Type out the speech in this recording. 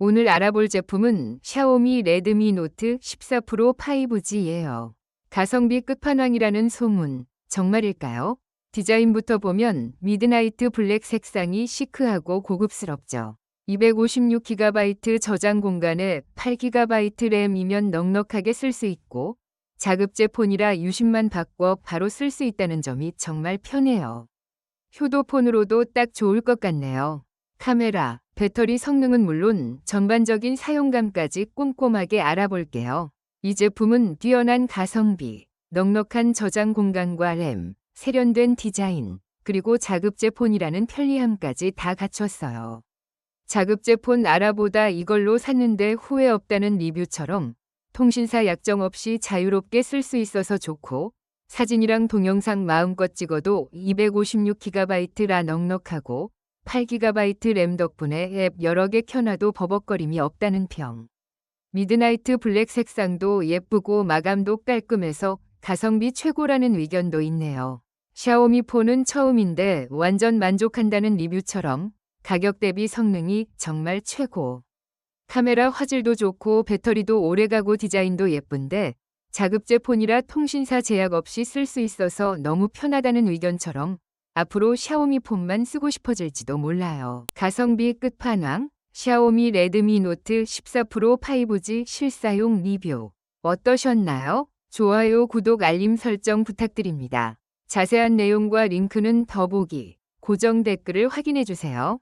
오늘 알아볼 제품은 샤오미 레드미 노트 14 프로 5G예요. 가성비 끝판왕이라는 소문, 정말일까요? 디자인부터 보면 미드나이트 블랙 색상이 시크하고 고급스럽죠. 256GB 저장 공간에 8GB 램이면 넉넉하게 쓸 수 있고 자급제 폰이라 유심만 바꿔 바로 쓸 수 있다는 점이 정말 편해요. 효도폰으로도 딱 좋을 것 같네요. 카메라, 배터리 성능은 물론 전반적인 사용감까지 꼼꼼하게 알아볼게요. 이 제품은 뛰어난 가성비, 넉넉한 저장 공간과 램, 세련된 디자인, 그리고 자급제 폰이라는 편리함까지 다 갖췄어요. 자급제 폰 알아보다 이걸로 샀는데 후회 없다는 리뷰처럼 통신사 약정 없이 자유롭게 쓸 수 있어서 좋고 사진이랑 동영상 마음껏 찍어도 256GB라 넉넉하고 8GB 램 덕분에 앱 여러 개 켜놔도 버벅거림이 없다는 평. 미드나이트 블랙 색상도 예쁘고 마감도 깔끔해서 가성비 최고라는 의견도 있네요. 샤오미 폰은 처음인데 완전 만족한다는 리뷰처럼 가격 대비 성능이 정말 최고. 카메라 화질도 좋고 배터리도 오래가고 디자인도 예쁜데 자급제 폰이라 통신사 제약 없이 쓸 수 있어서 너무 편하다는 의견처럼 앞으로 샤오미 폰만 쓰고 싶어질지도 몰라요. 가성비 끝판왕 샤오미 레드미 노트 14 프로 5G 실사용 리뷰 어떠셨나요? 좋아요, 구독, 알림 설정 부탁드립니다. 자세한 내용과 링크는 더보기, 고정 댓글을 확인해 주세요.